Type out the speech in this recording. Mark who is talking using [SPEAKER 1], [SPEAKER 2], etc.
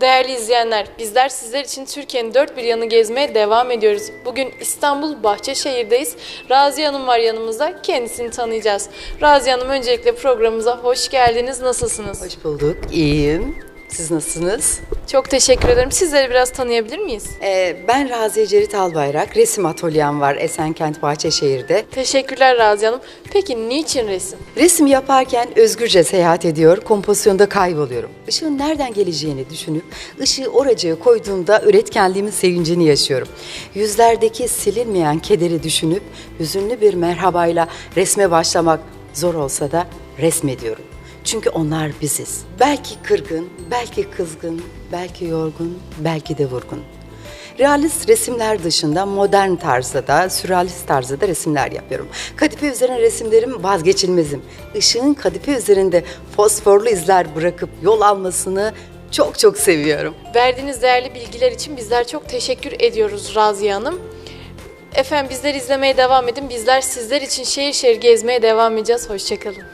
[SPEAKER 1] Değerli izleyenler, bizler sizler için Türkiye'nin dört bir yanı gezmeye devam ediyoruz. Bugün İstanbul Bahçeşehir'deyiz. Raziye Hanım var yanımızda, kendisini tanıyacağız. Raziye Hanım öncelikle programımıza hoş geldiniz, nasılsınız?
[SPEAKER 2] Hoş bulduk. İyiyim. Siz nasılsınız?
[SPEAKER 1] Çok teşekkür ederim. Sizleri biraz tanıyabilir miyiz?
[SPEAKER 2] Ee, ben Raziye Cerit Albayrak. Resim atölyem var Esenkent Bahçeşehir'de.
[SPEAKER 1] Teşekkürler Raziye Hanım. Peki niçin resim?
[SPEAKER 2] Resim yaparken özgürce seyahat ediyor, kompozisyonda kayboluyorum. Işığın nereden geleceğini düşünüp ışığı oracıya koyduğumda üretkenliğimin sevincini yaşıyorum. Yüzlerdeki silinmeyen kederi düşünüp hüzünlü bir merhabayla resme başlamak zor olsa da resmediyorum. Çünkü onlar biziz. Belki kırgın, belki kızgın, belki yorgun, belki de vurgun. Realist resimler dışında modern tarzda da, sürrealist tarzda da resimler yapıyorum. Kadife üzerine resimlerim vazgeçilmezim. Işığın kadife üzerinde fosforlu izler bırakıp yol almasını çok çok seviyorum.
[SPEAKER 1] Verdiğiniz değerli bilgiler için bizler çok teşekkür ediyoruz Raziye Hanım. Efendim bizleri izlemeye devam edin. Bizler sizler için şehir şehir gezmeye devam edeceğiz. Hoşçakalın.